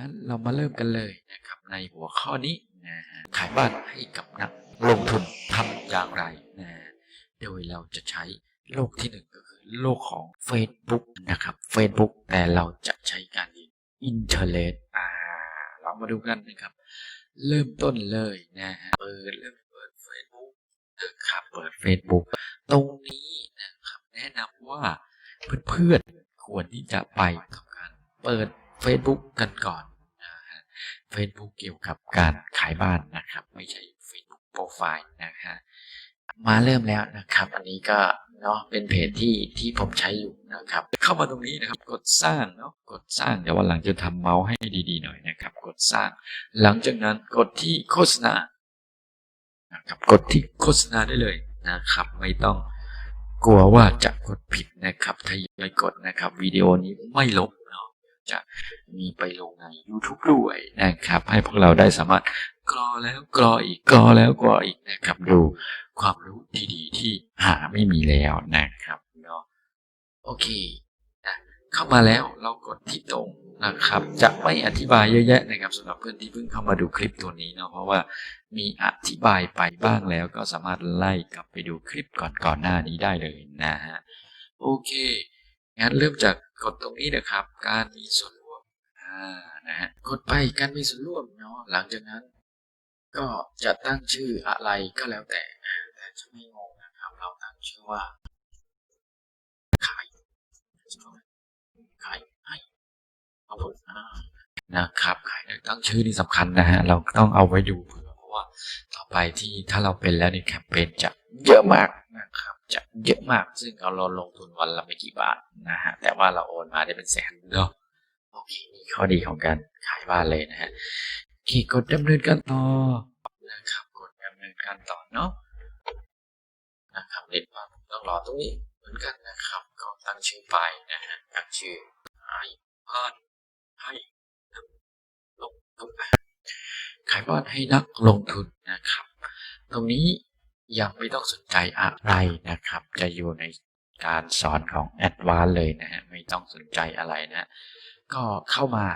งั้นเรามาเริ่มกันเลยนะครับในหัวข้อนี้นะฮะขายบ้านให้กับนักลงทุนทำอย่างไรนะโดยเราจะใช้โลกที่หนึ่งก็คือโลกของ Facebook นะครับ Facebook แต่เราจะใช้การเรียนอินเทอร์เน็ตอ่าเรามาดูกันนะครับ เริ่มต้นเลยนะฮะเปิดเริ่มเปิด Facebook นะครับเปิด Facebook ตรงนี้นะครับ แนะนำว่าเพื่อนๆควรที่จะไปทำการเปิด Facebook กันก่อน Facebook เกี่ยวกับการขายบ้านนะครับ ไม่ใช่ Facebook โปรไฟล์นะฮะมาเริ่มแล้วนะครับ อันนี้ก็เนาะเป็นเพจที่ที่ผมใช้อยู่นะครับ เข้ามาตรงนี้นะครับ กดสร้างเนาะกดสร้างเดี๋ยววันหลังจะทำเมาส์ให้ดีๆหน่อยนะครับ กดสร้าง หลังจากนั้นกดที่โฆษณานะครับกดที่โฆษณาได้เลยนะครับ ไม่ต้องกลัวว่าจะกดผิดนะครับทยอยกดนะครับวิดีโอนี้ไม่ลบเนาะ จะมีไปลงใน YouTube ด้วยนะครับ ให้พวกเราได้สามารถกรอแล้วกรออีกกรอแล้วกรออีกนะครับ ดูความรู้ดีๆ ที่หาไม่มีแล้วนะครับเนาะโอเคนะเข้ามาแล้วเรากดที่ตรงนะครับ จะไม่อธิบายเยอะแยะนะครับสำหรับเพื่อนที่เพิ่งเข้ามาดูคลิปตัวนี้เนาะเพราะว่ามีอธิบายไปบ้างแล้วก็สามารถไล่กลับไปดูคลิปก่อนๆหน้านี้ได้เลยนะฮะโอเคงั้นเริ่มจาก กดตรงนี้นะครับ การมีส่วนร่วมอ่านะฮะกดไปการมีส่วนร่วมเนาะหลังจากนั้น ก็จะตั้งชื่ออะไรก็แล้วแต่แต่จะไม่งงนะครับ เราตั้งชื่อว่าขายขายให้เอาผลนะครับขายตั้งชื่อนี่สำคัญนะฮะเราต้องเอาไว้ดูเผื่อเพราะว่าต่อไปที่ถ้าเราเป็นแล้วในแคมเปญจะ เยอะมากนะครับจะเยอะมากซึ่งเราลงทุนวันละไม่กี่บาทนะฮะแต่ว่าเราโอนมาได้เป็นแสนเนาะโอเคนี่ข้อดีของการขายบ้านเลยนะฮะโอเคกดดำเนินการต่อนะครับกดดำเนินการต่อเนาะนะครับเด็ดว่าผมต้องรอตรงนี้เหมือนกันนะครับก็ตั้งชื่อไปนะฮะตั้งชื่อขายบ้านให้ลงทุนขายบ้านให้นักลงทุนนะครับ ตรงนี้ ยังไม่ต้องสนใจอะไรนะครับ จะอยู่ในการสอนของแอดวานเลยนะฮะไม่ต้องสนใจอะไรนะก็เข้ามา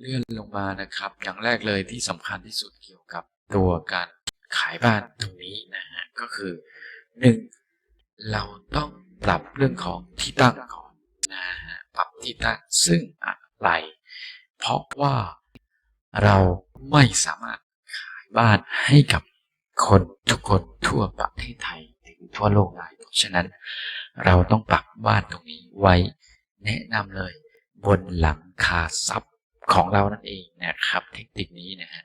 เลื่อนลงมานะครับ อย่างแรกเลยที่สำคัญที่สุดเกี่ยวกับตัวการขายบ้านตรงนี้นะฮะก็คือหนึ่งเราต้องปรับเรื่องของที่ตั้งก่อนนะฮะปรับที่ตั้งซึ่งอะไร เพราะว่าเราไม่สามารถขายบ้านให้กับ คนทุกคนทั่วประเทศไทยหรือทั่วโลกได้เพราะฉะนั้นเราต้องปักบ้านตรงนี้ไว้แนะนำเลย บนหลังคาซับของเรานั่นเองนะครับ เทคนิคนี้นะฮะ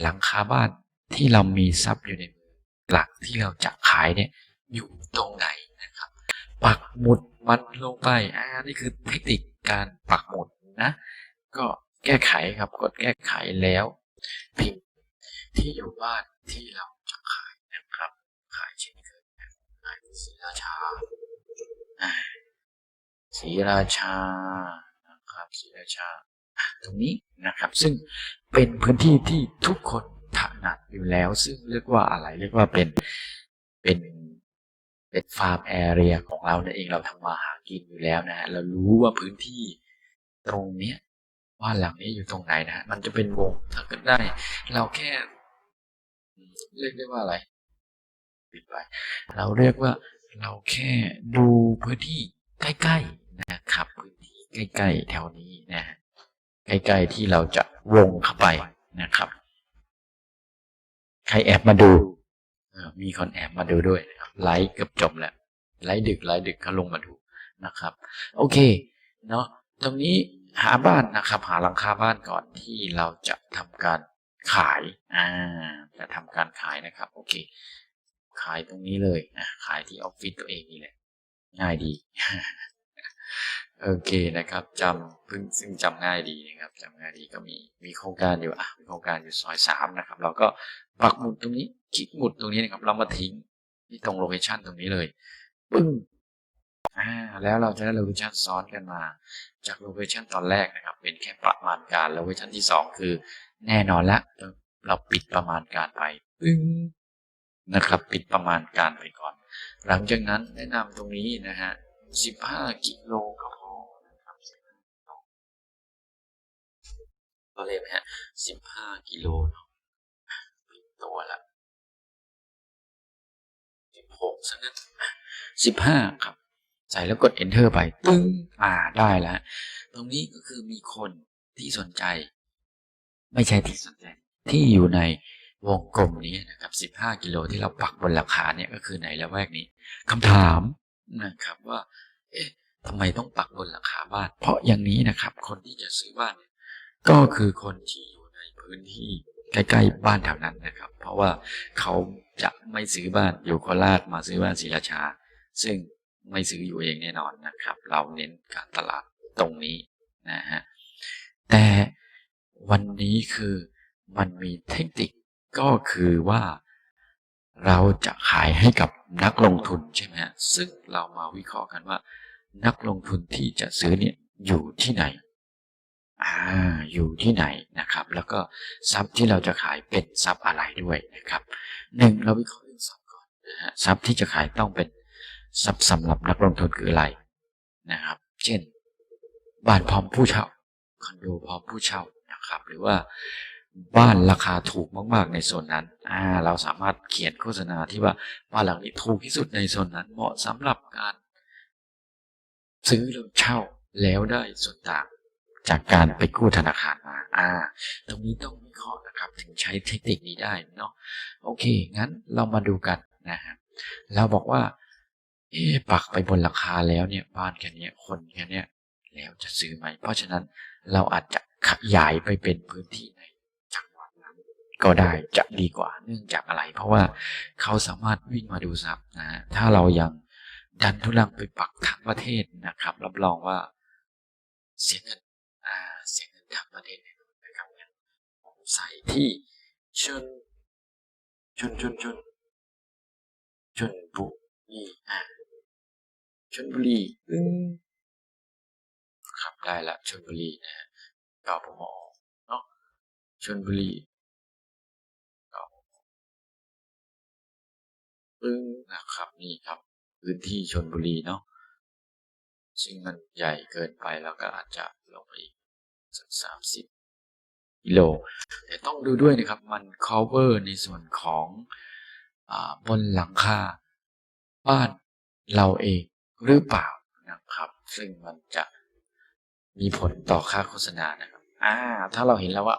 หลังคาบ้านที่เรามีซับอยู่ในมือหลักที่เราจะขายเนี่ยอยู่ตรงไหนนะครับ ปักหมุดมันลงไปอ่านี่คือเทคนิคการปักหมุดนะ ก็แก้ไขครับกดแก้ไขแล้วพิมพ์ที่อยู่บ้านที่เรา ศรีราชาศรีราชานะครับศรีราชาตรงนี้นะครับ ซึ่งเป็นพื้นที่ที่ทุกคนถนัดอยู่แล้ว ซึ่งเรียกว่าอะไรเรียกว่าเป็นเป็นเป็นฟาร์มแอเรียของเรานั่นเองเราทำมาหากินอยู่แล้วนะฮะเรารู้ว่าพื้นที่ตรงเนี้ยว่าหลังนี้อยู่ตรงไหนนะฮะมันจะเป็นวงถ้าเกิดได้ เราแค่เรียกได้ว่าอะไร ปิดไปเราเรียกว่าเราแค่ดูพื้นที่ใกล้ๆนะครับพื้นที่ใกล้ๆแถวนี้นะใกล้ๆที่เราจะวงเข้าไปนะครับ ใครแอบมาดูมีคนแอบมาดูด้วยนะครับไลฟ์เกือบจบแล้วไลฟ์ดึกไลฟ์ดึกเขาลงมาดูนะครับ โอเคเนาะตรงนี้หาบ้านนะครับ หาหลังคาบ้านก่อนที่เราจะทำการขายอ่าจะทำการขายนะครับ โอเค ขายตรงนี้เลยนะขายที่ออฟฟิศตัวเองนี่แหละง่ายดีโอเคนะครับจำพิ่งซึ่งจำง่ายดีนะครับจำง่ายดีก็มีมีโครงการอยู่อะมีโครงการอยู่ซอยสามนะครับ เราก็ปักหมุดตรงนี้คลิกหมุดตรงนี้นะครับเรามาทิ้งที่ตรงโลเคชันตรงนี้เลยปึ้งอ่าแล้วเราจะได้โลเคชันซ้อนกันมา จากโลเคชันตอนแรกนะครับ เป็นแค่ประมาณการโลเคชันที่สองคือ แน่นอนละเราปิดประมาณการไปปึ้ง นะครับ ปิดประมาณการไปก่อน หลังจากนั้นแนะนำตรงนี้นะฮะ 15 กิโลก็พอนะครับตัวเลขไหมฮะสิบห้ากิโลเนาะปิดตัวละสิบหกซะงั้นสิบห้าครับ ใส่แล้วกด enter ไปตึ้งอ่าได้แล้ว ตรงนี้ก็คือมีคนที่สนใจ ไม่ใช่ที่สนใจที่อยู่ใน วงกลมนี้นะครับ 15 กิโลที่เราปักบนราคาเนี่ยก็คือในละแวกนี้คำถามนะครับว่า เอ๊ะทำไมต้องปักบนราคาบ้าน เพราะอย่างนี้นะครับ คนที่จะซื้อบ้านเนี่ยก็คือคนที่อยู่ในพื้นที่ใกล้ๆบ้านแถวนั้นนะครับ เพราะว่าเขาจะไม่ซื้อบ้านอยู่โคราชมาซื้อบ้านศรีราชา ซึ่งไม่ซื้ออยู่เองแน่นอนนะครับ เราเน้นการตลาดตรงนี้นะฮะแต่วันนี้คือมันมีเทคนิค ก็คือว่าเราจะขายให้กับนักลงทุนใช่ไหมซึ่งเรามาวิเคราะห์กันว่า นักลงทุนที่จะซื้อเนี่ยอยู่ที่ไหนอ่าอยู่ที่ไหนนะครับ แล้วก็ทรัพย์ที่เราจะขายเป็นทรัพย์อะไรด้วยนะครับหนึ่งเราวิเคราะห์เรื่องทรัพย์ก่อนนะฮะทรัพย์ที่จะขายต้องเป็นทรัพย์สำหรับนักลงทุนคืออะไรนะครับ เช่น บ้านพร้อมผู้เช่าคอนโดพร้อมผู้เช่านะครับ หรือว่า บ้านราคาถูกมาก ๆ ในโซนนั้น อ่า เราสามารถเขียนโฆษณาที่ว่าบ้านหลังนี้ถูกที่สุดในโซนนั้น เหมาะสำหรับการ ซื้อแล้วเช่าแล้วได้ส่วนต่างจากการไปกู้ธนาคารมา อ่า ตรงนี้ต้องวิเคราะห์นะครับ ถึงใช้เทคนิคนี้ได้เนาะ โอเค งั้นเรามาดูกันนะฮะเราบอกว่า เอ๊ปักไปบนราคาแล้วเนี่ย บ้านแค่นี้คนแค่นี้แล้วจะซื้อไหม เพราะฉะนั้นเราอาจจะขยายไปเป็นพื้นที่ในจังหน ก็ได้จะดีกว่าเนื่องจากอะไร เพราะว่าเขาสามารถวิ่งมาดูซับนะฮะถ้าเรายังดันทุลังไปปักทั้งประเทศนะครับรับรองว่าเสียเงินอ่าเสียเงินทั้งประเทศน่นอนะครับงั้นผมใส่ที่ชนชนชนชนชนบุรีอ่าชนบุรีอึ้งครับได้ละชลบุรีนะฮะกปมเนาะชลบุรี ปึ้งนะครับนี่ครับ พื้นที่ชลบุรีเนาะซึ่งมันใหญ่เกินไปแล้วก็อาจจะลงไปอีกสักสามสิบกิโลแต่ต้องดูด้วยนะครับมัน cover ในส่วนของอาบนหลังคาบ้านเราเองหรือเปล่านะครับ ซึ่งมันจะมีผลต่อค่าโฆษณานะครับอ่าถ้าเราเห็นแล้วว่า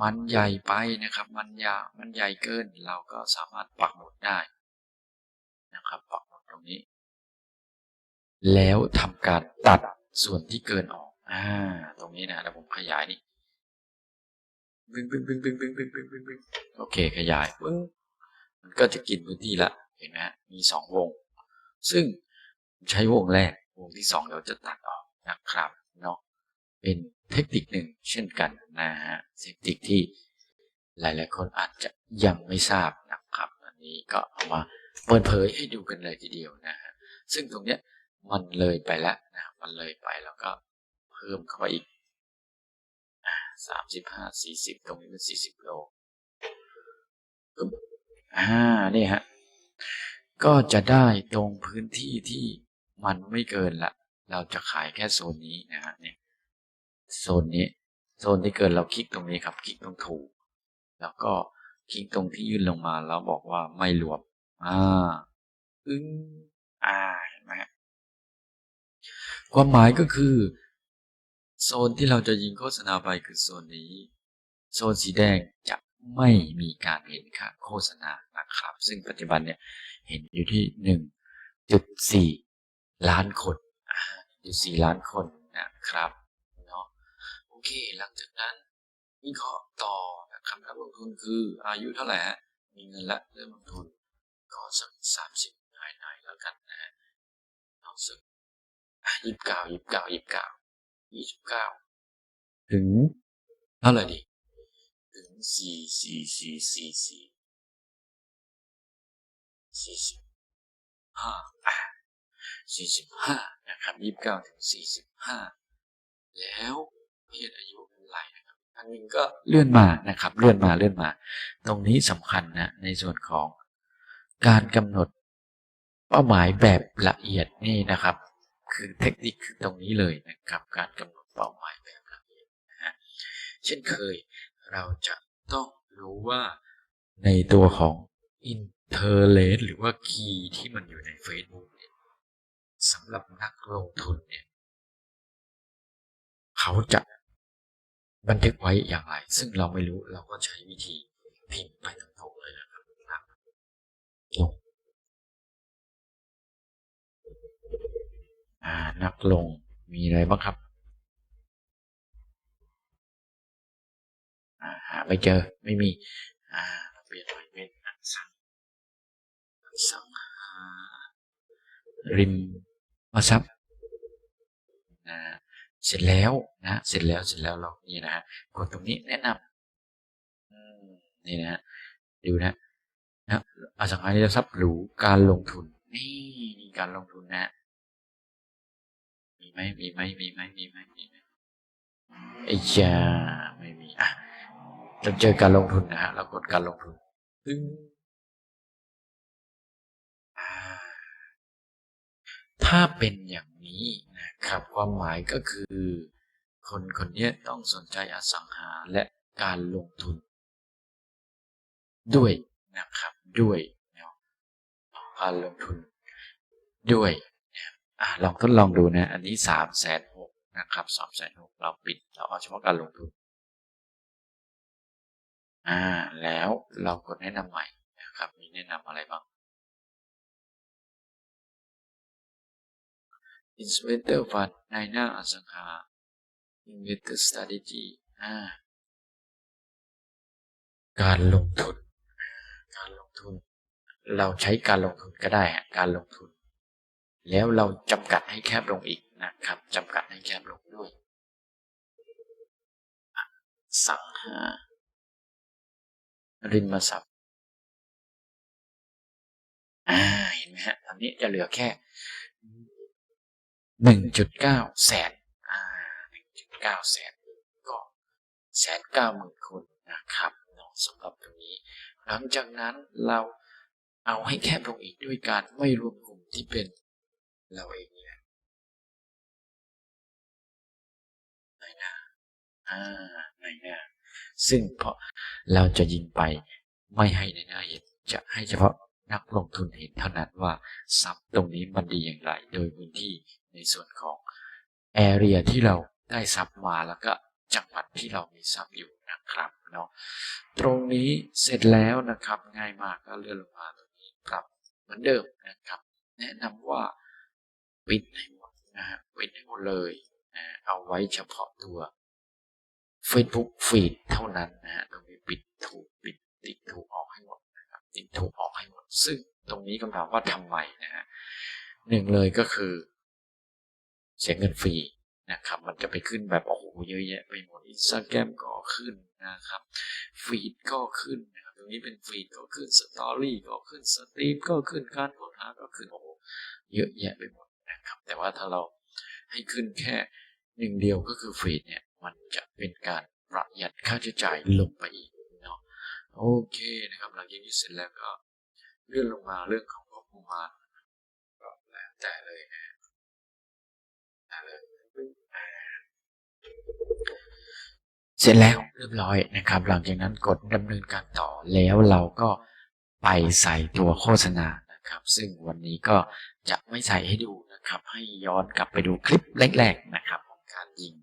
มันใหญ่ไปนะครับ มันยามันใหญ่เกิน เราก็สามารถปักหมุดได้นะครับปักหมุดตรงนี้ แล้วทำการตัดส่วนที่เกินออกอ่าตรงนี้นะแล้วผมขยายนี่บึ้งบึ้งบึ้งบึ้งบึ้งบึ้งบึ้งบึ้งบึ้งโอเค ขยายปึ้งมันก็จะกินพื้นที่ละ เห็นไหมมีสองวง ซึ่งใช้วงแรกวงที่สองเราจะตัดออกนะครับเนาะ เป็นเทคนิคหนึ่งเช่นกันนะฮะเทคนิคที่หลายๆคนอาจจะยังไม่ทราบนะครับ อันนี้ก็เอามาเปิดเผยให้ดูกันเลยทีเดียวนะฮะซึ่งตรงเนี้ยมันเลยไปแล้วนะมันเลยไปแล้วก็เพิ่มเข้าไปอีกสามสิบห้าสี่สิบตรงนี้เป็นสี่สิบโลอ่านี่ฮะก็จะได้ตรงพื้นที่ที่มันไม่เกินละ เราจะขายแค่โซนนี้นะฮะเนี่ย โซนนี้ โซนที่เกินเราคลิกตรงนี้ครับ คลิกตรงถูก แล้วก็คลิกตรงที่ยื่นลงมาแล้วบอกว่าไม่รวมอ่าอึ้งอ่าเห็นไหมความหมายก็คือ โซนที่เราจะยิงโฆษณาไปคือโซนนี้ โซนสีแดงจะไม่มีการเห็นค่าโฆษณานะครับ ซึ่งปัจจุบันเนี่ยเห็นอยู่ที่หนึ่งจุดสี่ล้านคนอยู่สี่ล้านคนนะครับ เค หลังจากนั้นวิเคราะห์ต่อนะครับนักลงทุนคืออายุเท่าไหร่ฮะมีเงินละเริ่มลงทุนก็สักสามสิบภายในแล้วกันนะฮะเอาสักยี่สิบเก้ายี่สิบเก้ายี่สิบเก้ายี่สิบเก้าถึงเท่าไหร่ดี ถึงสี่สี่สี่สี่สี่สี่สิบห้าสี่สิบห้านะครับยี่สิบเก้าถึงสี่สิบห้าแล้ว เพศอายุเป็นไรนะครับอันหนึงก็เลื่อนมานะครับเลื่อนมาเลื่อนมา ตรงนี้สำคัญนะในส่วนของการกำหนดเป้าหมายแบบละเอียดนี่นะครับ คือเทคนิคคือตรงนี้เลยนะครับ การกำหนดเป้าหมายแบบละเอียดนะฮะเช่นเคยเราจะต้องรู้ว่าในตัวของ Interest หรือว่าคีย์ที่มันอยู่ใน Facebook เนี่ยสำหรับนักลงทุนเนี่ย เขาจะ บันทึกไว้อย่างไร ซึ่งเราไม่รู้เราก็ใช้วิธีพิมพ์ไปตรงๆเลยนะครับนักลงนักลงมีอะไรบ้างครับอ่าหาไม่เจอไม่มีเปลี่ยนใหม่เป็นอสังสังหาริมทรัพย์นะ เสร็จแล้วนะเสร็จแล้วเสร็จแล้วเรานี่นะฮะกดตรงนี้แนะนำอืมนี่นะฮะดูนะนะอสังหาริมทรัพย์หรูการลงทุนนี่นี่การลงทุนนะมีไหมมีไหมมีไหมมีไหมมีไหมไอ้ยาไม่มีอะจะเจอการลงทุนนะฮะเรากดการลงทุนตึ้งถ้าเป็นอย่าง นี้นะครับความหมายก็คือ คนคนนี้ต้องสนใจอสังหาและการลงทุน ด้วยนะครับด้วยการลงทุนด้วยอลองทดลองดูนะ อันนี้สามแสนหกนะครับสามแสนหกเราปิด เราเอาเฉพาะการลงทุน อ่า แล้วเรากดแนะนำใหม่นะครับ มีแนะนำอะไรบ้าง Investor Fund ในหน้าอสังหา Investor Strategy อ่าการลงทุน การลงทุน เราใช้การลงทุนก็ได้การลงทุน แล้วเราจำกัดให้แคบลงอีกนะครับจำกัดให้แคบลงด้วย สังหา ริมทรัพย์อ่าเห็นไหมฮะตอนนี้จะเหลือแค่ หนึ่งจุดเก้าแสนอ่าหนึ่งจุดเก้าแสนก็แสนเก้าหมื่นคนนะครับเนาะสำหรับตรงนี้ หลังจากนั้นเราเอาให้แคบลงอีกด้วยการไม่รวมกลุ่มที่เป็นเราเองเนี่ยในหน้าอ่าในหน้าซึ่งเพราะเราจะยิงไปไม่ให้ในหน้าเห็นจะให้เฉพาะนักลงทุนเห็นเท่านั้นว่าซับตรงนี้มันดีอย่างไร โดยพื้นที่ ในส่วนของแอเรียที่เราได้ซับมาแล้วก็จังหวัดที่เรามีซับอยู่นะครับเนาะตรงนี้เสร็จแล้วนะครับง่ายมากก็เลื่อนลงมาตรงนี้ปรับเหมือนเดิมนะครับ แนะนำว่าปิดให้หมดนะฮะปิดให้หมดเลยนะเอาไว้เฉพาะตัว Facebook Feed เท่านั้นนะฮะตรงนี้ปิดถูกปิดติดถูกออกให้หมดนะครับติดถูกออกให้หมด ซึ่งตรงนี้คำถามว่าทำไมนะฮะหนึ่งเลยก็คือ เสียเงินฟรีนะครับ มันจะไปขึ้นแบบโอ้โหเยอะแยะไปหมดอินสตาแกรมก็ขึ้นนะครับฟีดก็ขึ้นนะครับตรงนี้เป็นฟีดก็ขึ้นสตอรี่ก็ขึ้นสตรีมก็ขึ้นการค้นหาก็ขึ้นโอ้โหเยอะแยะไปหมดนะครับ แต่ว่าถ้าเราให้ขึ้นแค่หนึ่งเดียวก็คือฟีดเนี่ยมันจะเป็นการประหยัดค่าใช้จ่ายลงไปอีกเนาะโอเคนะครับหลังจากนี้เสร็จแล้วก็เลื่อนลงมาเรื่องของงบประมาณก็แล้วแต่เลยนะแต่เลย เสร็จแล้วเรียบร้อยนะครับ หลังจากนั้นกดดำเนินการต่อแล้วเราก็ไปใส่ตัวโฆษณานะครับ ซึ่งวันนี้ก็จะไม่ใส่ให้ดูนะครับ ให้ย้อนกลับไปดูคลิปแรกๆนะครับของการยิง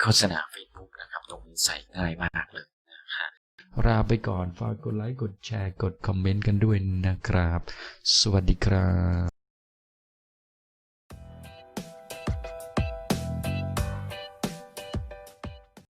โฆษณา Facebook นะครับ ตรงนี้ใส่ง่ายมากเลยนะฮะลาไปก่อนฝากกดไลค์กดแชร์กดคอมเมนต์กันด้วยนะครับ สวัสดีครับ